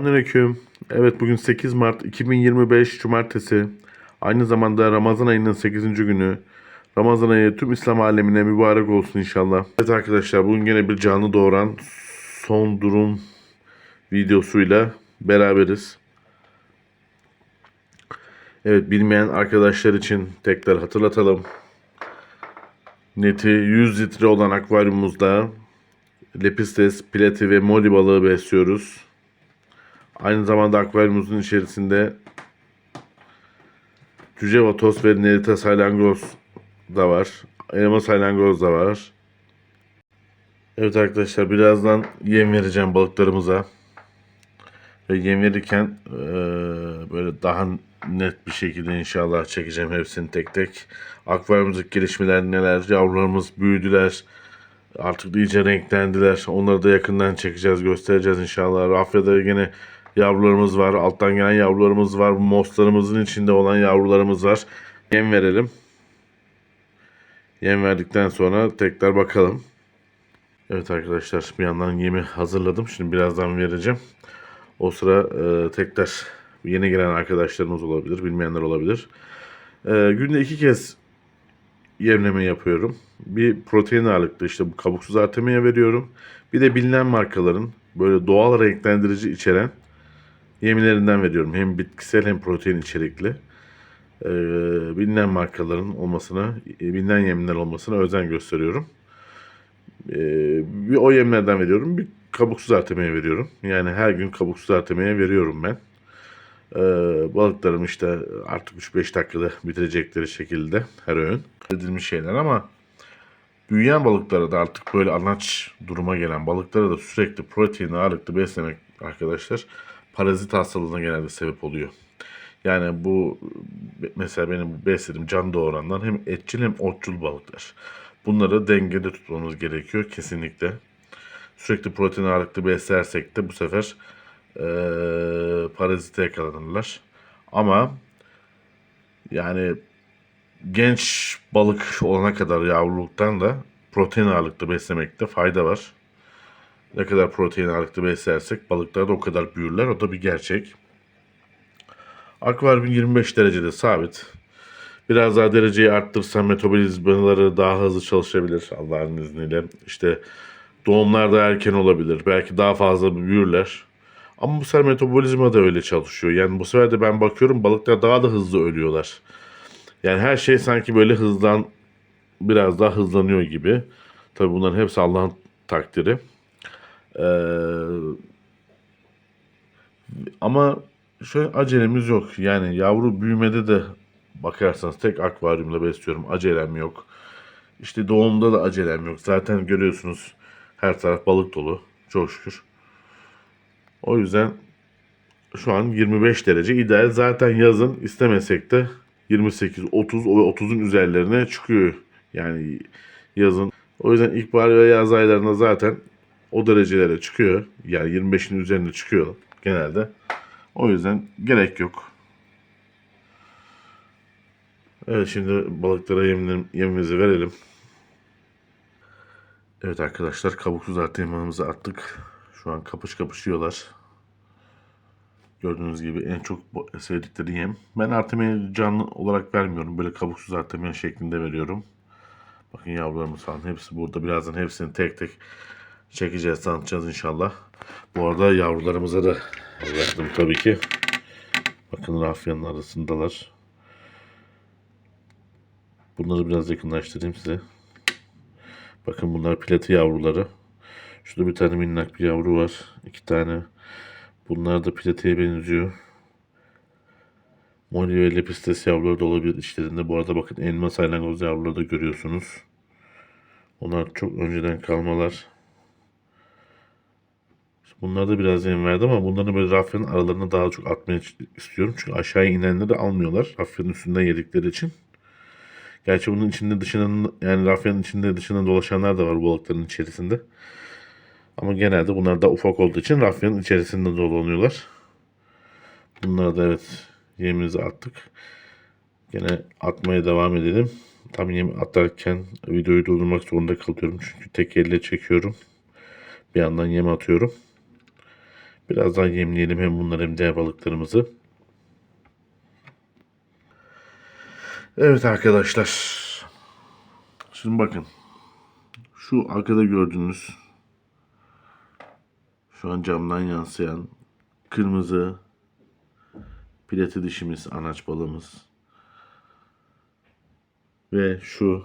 Selamünaleyküm. Evet bugün 8 Mart 2025 Cumartesi. Aynı zamanda Ramazan ayının 8. günü. Ramazan ayı tüm İslam alemine mübarek olsun inşallah. Evet arkadaşlar bugün yine bir canlı doğuran son durum videosuyla beraberiz. Evet bilmeyen arkadaşlar için tekrar hatırlatalım. Neti 100 litre olan akvaryumumuzda lepistes, plati ve moli balığı besliyoruz. Aynı zamanda akvaryumumuzun içerisinde cüce vatos ve nerita salyangoz da var. Elma salyangoz da var. Evet arkadaşlar birazdan yem vereceğim balıklarımıza. Ve yem verirken eee, böyle daha net bir şekilde inşallah çekeceğim hepsini tek tek. Akvaryumumuzdaki gelişmeler neler, yavrularımız büyüdüler. Artık iyice renklendiler. Onları da yakından çekeceğiz, göstereceğiz inşallah. Rafya'da yine yavrularımız var. Alttan gelen yavrularımız var. Moslarımızın içinde olan yavrularımız var. Yem verelim. Yem verdikten sonra tekrar bakalım. Evet arkadaşlar bir yandan yemi hazırladım. Şimdi birazdan vereceğim. O sıra e, tekrar yeni gelen arkadaşlarımız olabilir. Bilmeyenler olabilir. E, günde iki kez yemleme yapıyorum. Bir protein ağırlıklı işte bu kabuksuz artemia veriyorum. Bir de bilinen markaların böyle doğal renklendirici içeren yemlerinden veriyorum. Hem bitkisel hem protein içerikli. Ee, bilinen markaların olmasına, e, bilinen yemler olmasına özen gösteriyorum. Ee, bir o yemlerden veriyorum, bir kabuksuz artemia veriyorum. Yani her gün kabuksuz artemia veriyorum ben. Ee, balıklarım işte artık 3-5 dakikada bitirecekleri şekilde her öğün edilmiş şeyler ama büyüyen balıklara da artık böyle anaç duruma gelen balıklara da sürekli protein ağırlıklı beslemek arkadaşlar parazit hastalığına genelde sebep oluyor. Yani bu mesela benim beslediğim can doğuranlar hem etçil hem otçul balıklar. Bunları dengede tutmamız gerekiyor kesinlikle. Sürekli protein ağırlıklı beslersek de bu sefer eee parazite yakalanırlar. Ama yani genç balık olana kadar yavruluktan da protein ağırlıklı beslemekte fayda var. Ne kadar protein ağırlıklı beslersek balıklar da o kadar büyürler. O da bir gerçek. Akvaryum 25 derecede sabit. Biraz daha dereceyi arttırsam metabolizmaları daha hızlı çalışabilir Allah'ın izniyle. İşte doğumlar da erken olabilir. Belki daha fazla büyürler. Ama bu sefer metabolizma da öyle çalışıyor. Yani bu sefer de ben bakıyorum balıklar daha da hızlı ölüyorlar. Yani her şey sanki böyle hızlan biraz daha hızlanıyor gibi. Tabii bunların hepsi Allah'ın takdiri. Ee, ama şöyle acelemiz yok. Yani yavru büyümede de bakarsanız tek akvaryumla besliyorum. Acelem yok. İşte doğumda da acelem yok. Zaten görüyorsunuz her taraf balık dolu. Çok şükür. O yüzden şu an 25 derece ideal. Zaten yazın istemesek de 28, 30 ve 30'un üzerlerine çıkıyor. Yani yazın. O yüzden ilkbahar ve yaz aylarında zaten o derecelere çıkıyor. Yani 25'in üzerine çıkıyor genelde. O yüzden gerek yok. Evet şimdi balıklara yemlerim, yemimizi verelim. Evet arkadaşlar kabuksuz artemiyamızı attık. Şu an kapış kapışıyorlar. Gördüğünüz gibi en çok sevdikleri yem. Ben artemiye canlı olarak vermiyorum. Böyle kabuksuz artemiye şeklinde veriyorum. Bakın yavrularımız falan hepsi burada. Birazdan hepsini tek tek çekeceğiz, tanıtacağız inşallah. Bu arada yavrularımıza da verdim tabii ki. Bakın rafyanın arasındalar. Bunları biraz yakınlaştırayım size. Bakın bunlar plati yavruları. Şurada bir tane minnak bir yavru var. İki tane. Bunlar da platiye benziyor. Moli ve lepistes yavruları da olabilir içlerinde. Bu arada bakın elma salyangoz yavruları da görüyorsunuz. Onlar çok önceden kalmalar. Bunlar da biraz yem verdi ama bunları böyle rafyanın aralarına daha çok atmaya istiyorum. Çünkü aşağıya inenleri almıyorlar. Rafyanın üstünden yedikleri için. Gerçi bunun içinde dışından yani rafyanın içinde dışından dolaşanlar da var bu balıkların içerisinde. Ama genelde bunlar da ufak olduğu için rafyanın içerisinde dolanıyorlar. Bunları da evet yemimizi attık. Gene atmaya devam edelim. Tam yem atarken videoyu durdurmak zorunda kalıyorum. Çünkü tek elle çekiyorum. Bir yandan yem atıyorum. Birazdan yemleyelim hem bunları hem diğer balıklarımızı. Evet arkadaşlar. Şimdi bakın. Şu arkada gördüğünüz şu an camdan yansıyan kırmızı pileti dişimiz, anaç balığımız. Ve şu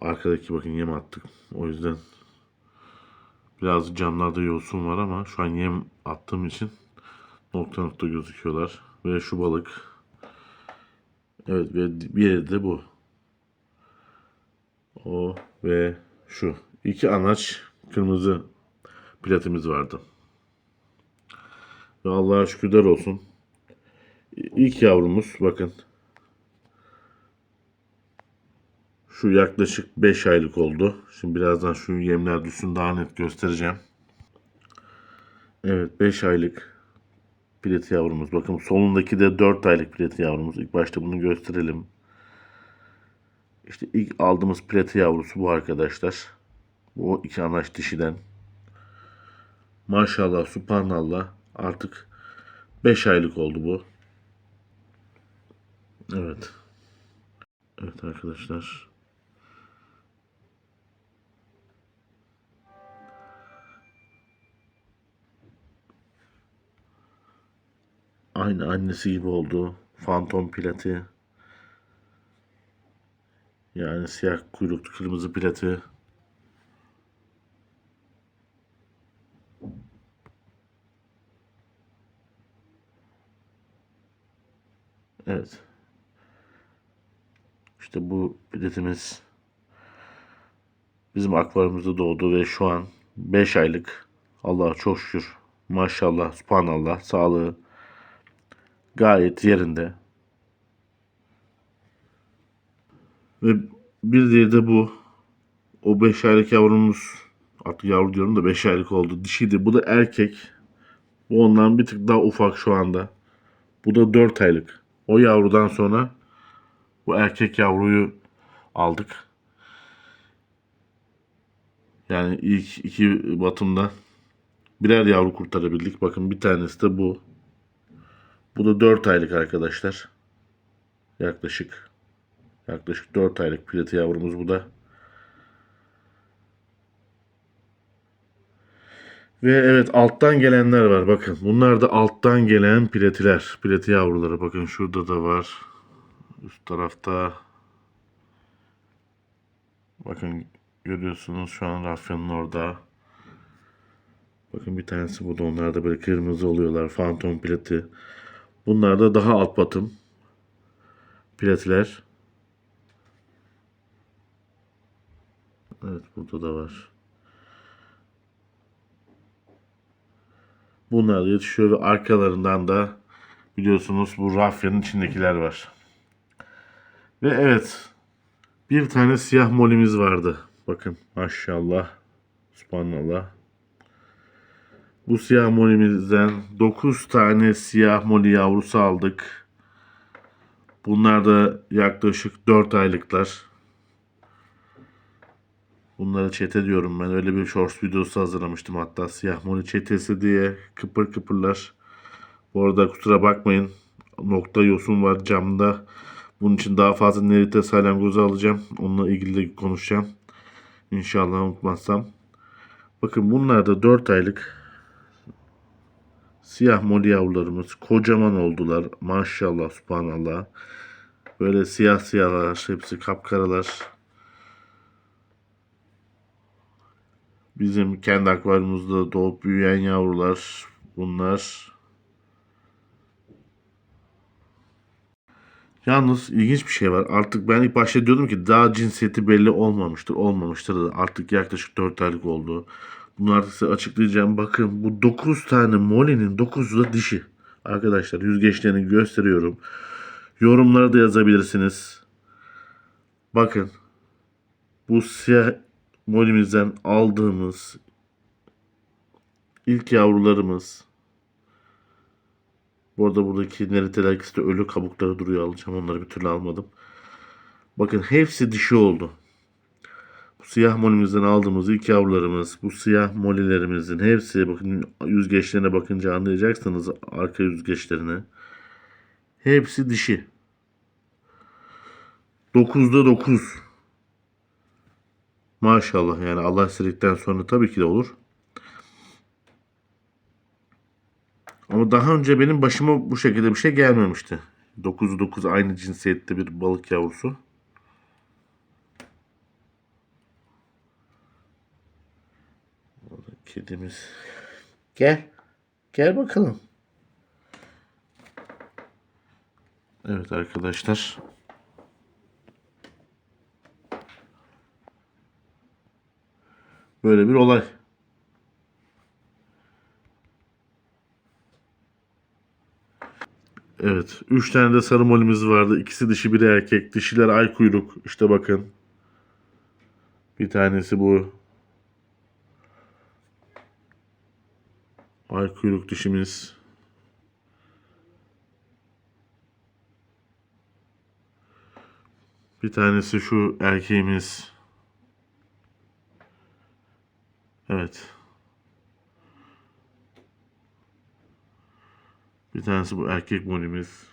arkadaki bakın yem attık. O yüzden biraz camlarda yosun var ama şu an yem attığım için nokta nokta gözüküyorlar. Ve şu balık. Evet ve bir de bu. O ve şu. iki anaç kırmızı platimiz vardı. Ve Allah'a şükürler olsun. İlk yavrumuz bakın. Şu yaklaşık 5 aylık oldu. Şimdi birazdan şu yemler düşsün daha net göstereceğim. Evet 5 aylık pilet yavrumuz. Bakın solundaki de 4 aylık pilet yavrumuz. İlk başta bunu gösterelim. İşte ilk aldığımız pleti yavrusu bu arkadaşlar. Bu iki anaç dişiden. Maşallah, subhanallah. Artık 5 aylık oldu bu. Evet. Evet arkadaşlar. Aynı annesi gibi oldu. Fantom plati. Yani siyah kuyruklu kırmızı plati. Evet. İşte bu biletimiz bizim akvaryumumuzda doğdu ve şu an 5 aylık. Allah'a çok şükür. Maşallah, subhanallah, sağlığı gayet yerinde. Ve bir diğeri de bu. O 5 aylık yavrumuz artık yavru diyorum da 5 aylık oldu. Dişiydi. Bu da erkek. Bu ondan bir tık daha ufak şu anda. Bu da 4 aylık. O yavrudan sonra bu erkek yavruyu aldık. Yani ilk iki batımda birer yavru kurtarabildik. Bakın bir tanesi de bu. Bu da 4 aylık arkadaşlar. Yaklaşık. Yaklaşık 4 aylık piloti yavrumuz bu da. Ve evet alttan gelenler var. Bakın bunlar da alttan gelen piletiler. Pileti yavruları. Bakın şurada da var. Üst tarafta. Bakın görüyorsunuz şu an rafyanın orada. Bakın bir tanesi bu da onlar da böyle kırmızı oluyorlar. Fantom pileti. Bunlar da daha alt batım. Piletiler. Evet burada da var. Bunlar da yetişiyor ve arkalarından da biliyorsunuz bu rafyanın içindekiler var. Ve evet bir tane siyah molimiz vardı. Bakın maşallah. Subhanallah. Bu siyah molimizden 9 tane siyah moli yavrusu aldık. Bunlar da yaklaşık 4 aylıklar. Bunları çete diyorum ben. Öyle bir shorts videosu hazırlamıştım hatta. Siyah moli çetesi diye kıpır kıpırlar. Bu arada kusura bakmayın. Nokta yosun var camda. Bunun için daha fazla nerite salyangozu alacağım. Onunla ilgili de konuşacağım. İnşallah unutmazsam. Bakın bunlar da 4 aylık siyah moli yavrularımız. Kocaman oldular. Maşallah subhanallah. Böyle siyah siyahlar. Hepsi kapkaralar. Bizim kendi akvaryumumuzda doğup büyüyen yavrular bunlar. Yalnız ilginç bir şey var. Artık ben ilk başta diyordum ki daha cinsiyeti belli olmamıştır. Olmamıştır da artık yaklaşık 4 aylık oldu. Bunu artık size açıklayacağım. Bakın bu 9 tane Molly'nin 9'u da dişi. Arkadaşlar yüzgeçlerini gösteriyorum. Yorumlara da yazabilirsiniz. Bakın. Bu siyah Molly'mizden aldığımız ilk yavrularımız. Bu arada buradaki neriteler ikisi de ölü kabukları duruyor alacağım. Onları bir türlü almadım. Bakın hepsi dişi oldu. Siyah molimizden aldığımız ilk yavrularımız, bu siyah molilerimizin hepsi bakın yüzgeçlerine bakınca anlayacaksınız arka yüzgeçlerine. Hepsi dişi. 9'da 9. Maşallah yani Allah istedikten sonra tabii ki de olur. Ama daha önce benim başıma bu şekilde bir şey gelmemişti. 9'u 9 aynı cinsiyette bir balık yavrusu. Kedimiz. Gel. Gel bakalım. Evet arkadaşlar. Böyle bir olay. Evet. Üç tane de sarı molimiz vardı. İkisi dişi biri erkek. Dişiler ay kuyruk. İşte bakın. Bir tanesi bu. Ay kuyruk dişimiz. Bir tanesi şu erkeğimiz. Evet. Bir tanesi bu erkek molimiz.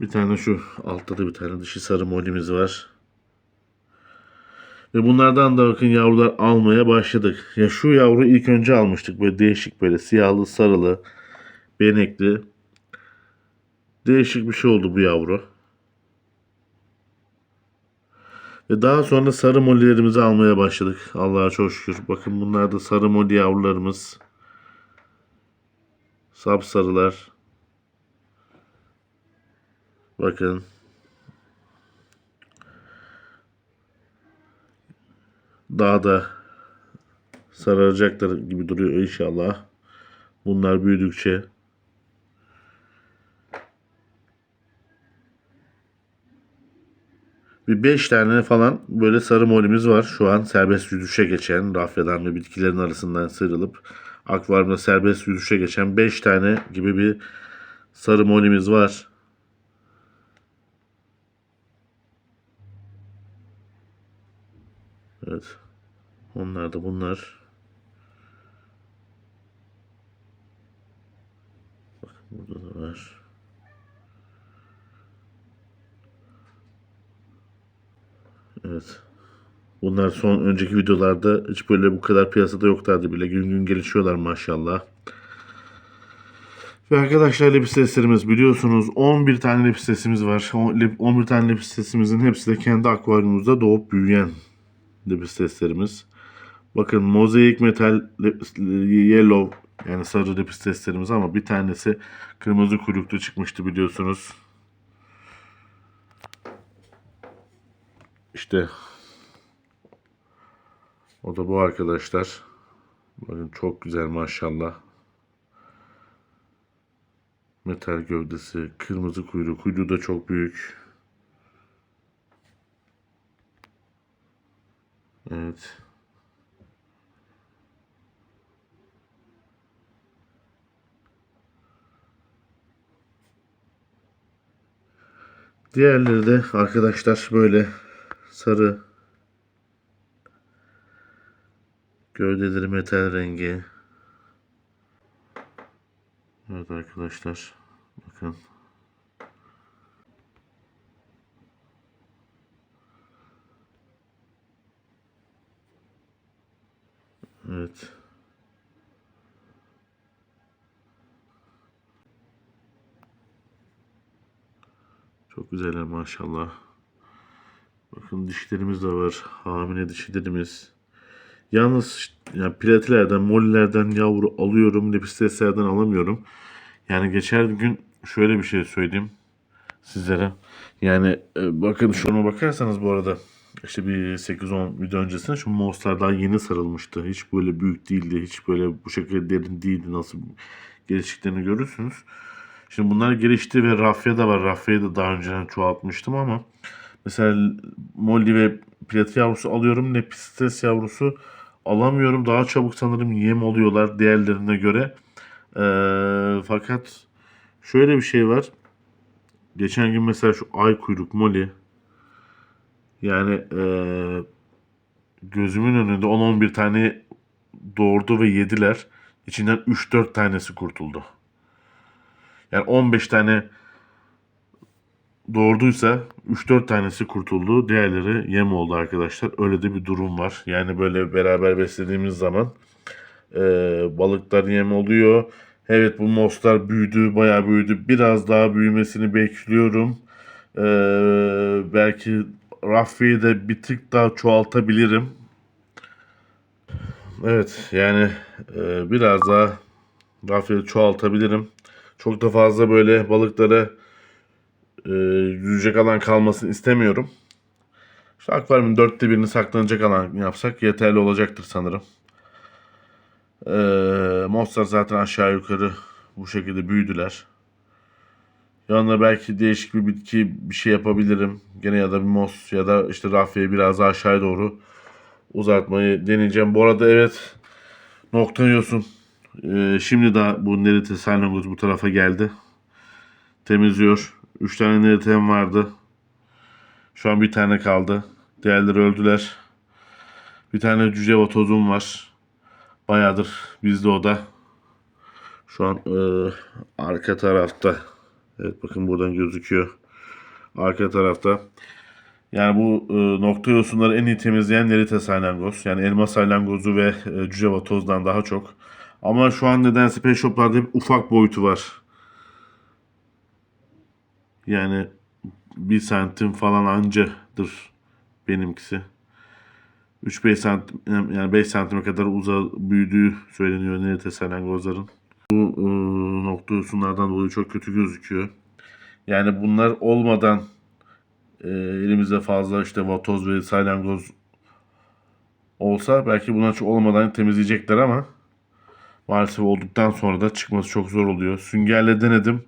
Bir tane şu altta da bir tane dişi sarı molimiz var. Ve bunlardan da bakın yavrular almaya başladık. Ya şu yavru ilk önce almıştık. Böyle değişik böyle siyahlı sarılı benekli. Değişik bir şey oldu bu yavru. Ve daha sonra sarı mollilerimizi almaya başladık. Allah'a çok şükür. Bakın bunlar da sarı molli yavrularımız. Sapsarılar. Bakın. Daha da sararacaklar gibi duruyor inşallah. Bunlar büyüdükçe. Bir 5 tane falan böyle sarı molimiz var. Şu an serbest yüzüşe geçen rafyadan ve bitkilerin arasından sıyrılıp akvaryumda serbest yüzüşe geçen 5 tane gibi bir sarı molimiz var. Evet. Onlar da bunlar. Bakın burada da var. Evet. Bunlar son önceki videolarda hiç böyle bu kadar piyasada yoklardı bile. Gün gün gelişiyorlar maşallah. Ve arkadaşlar lepisteslerimiz biliyorsunuz 11 tane lepistesimiz var. O lep- 11 tane lepistesimizin hepsi de kendi akvaryumumuzda doğup büyüyen lepisteslerimiz. Bakın mozaik metal yellow yani sarı lepisteslerimiz ama bir tanesi kırmızı kuyruklu çıkmıştı biliyorsunuz. İşte o da bu arkadaşlar. Bakın çok güzel maşallah. Metal gövdesi, kırmızı kuyruk. Kuyruğu da çok büyük. Evet. Diğerleri de arkadaşlar böyle sarı gövdeleri metal rengi. Evet arkadaşlar bakın. Evet. Güzeller maşallah. Bakın dişlerimiz de var. Hamile dişilerimiz. Yalnız yani platilerden, mollilerden yavru alıyorum. Lepisteslerden alamıyorum. Yani geçer gün şöyle bir şey söyleyeyim sizlere. Yani e, bakın şuna bakarsanız bu arada işte bir 8-10 video öncesinde şu monster daha yeni sarılmıştı. Hiç böyle büyük değildi. Hiç böyle bu şekilde derin değildi. Nasıl geliştiklerini görürsünüz. Şimdi bunlar gelişti ve rafya da var. Rafyayı da daha önceden çoğaltmıştım ama mesela molly ve platin yavrusu alıyorum. Lepistes yavrusu alamıyorum. Daha çabuk sanırım yem oluyorlar diğerlerine göre. Ee, fakat şöyle bir şey var. Geçen gün mesela şu ay kuyruk molly Yani eee, gözümün önünde 10-11 tane doğurdu ve yediler. İçinden 3-4 tanesi kurtuldu. Yani 15 tane doğurduysa 3-4 tanesi kurtuldu. Diğerleri yem oldu arkadaşlar. Öyle de bir durum var. Yani böyle beraber beslediğimiz zaman eee, balıklar yem oluyor. Evet bu moslar büyüdü, bayağı büyüdü. Biraz daha büyümesini bekliyorum. Eee, belki Rafi'yi de bir tık daha çoğaltabilirim. Evet yani eee, biraz daha Rafi'yi çoğaltabilirim. Çok da fazla böyle balıklara eee yüzecek alan kalmasını istemiyorum. İşte akvaryumun dörtte birini saklanacak alan yapsak yeterli olacaktır sanırım. Eee Moslar zaten aşağı yukarı bu şekilde büyüdüler. Yanına belki değişik bir bitki bir şey yapabilirim. Gene ya da bir mos ya da işte Rafia'yı biraz daha aşağıya doğru uzatmayı deneyeceğim. Bu arada evet nokta Eee, şimdi daha bu nerite salyangoz bu tarafa geldi. Temizliyor. 3 tane neritem vardı. Şu an bir tane kaldı. Diğerleri öldüler. Bir tane cüce vatozum var. Bayağıdır bizde o da. Şu an eee, arka tarafta. Evet bakın buradan gözüküyor. Arka tarafta. Yani bu e, nokta yosunları en iyi temizleyen nerite salyangoz. Yani elma salyangozu ve e, cüce vatozdan daha çok. Ama şu an nedense pet shoplarda hep ufak boyutu var. Yani bir santim falan ancadır benimkisi. 3-5 santim yani 5 santime kadar uza büyüdüğü söyleniyor nerite salyangozların. Bu e, nokta yosunlardan dolayı çok kötü gözüküyor. Yani bunlar olmadan e, elimizde fazla işte vatoz ve salyangoz olsa belki bunlar olmadan temizleyecekler ama maalesef olduktan sonra da çıkması çok zor oluyor. Süngerle denedim.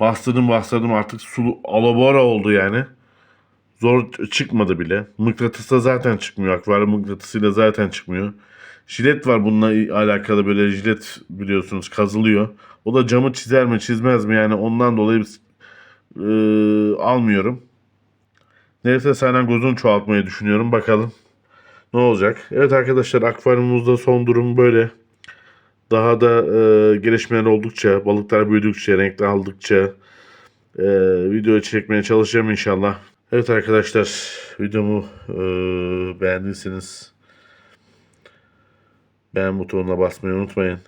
Bastırdım bastırdım artık sulu alabora oldu yani. Zor çıkmadı bile. Mıknatısla zaten çıkmıyor. Akvaryum mıknatısıyla zaten çıkmıyor. Jilet var bununla alakalı böyle jilet biliyorsunuz kazılıyor. O da camı çizer mi çizmez mi yani ondan dolayı biz, e, almıyorum. Neyse senden gözünü çoğaltmayı düşünüyorum. Bakalım ne olacak. Evet arkadaşlar akvaryumumuzda son durum böyle. Daha da e, gelişmeler oldukça, balıklar büyüdükçe, renkli aldıkça e, video çekmeye çalışacağım inşallah. Evet arkadaşlar videomu e, beğendiyseniz beğen butonuna basmayı unutmayın.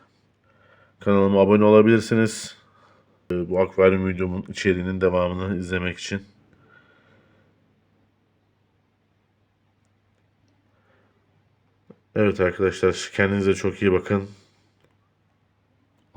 Kanalıma abone olabilirsiniz. E, bu akvaryum videomun içeriğinin devamını izlemek için. Evet arkadaşlar kendinize çok iyi bakın.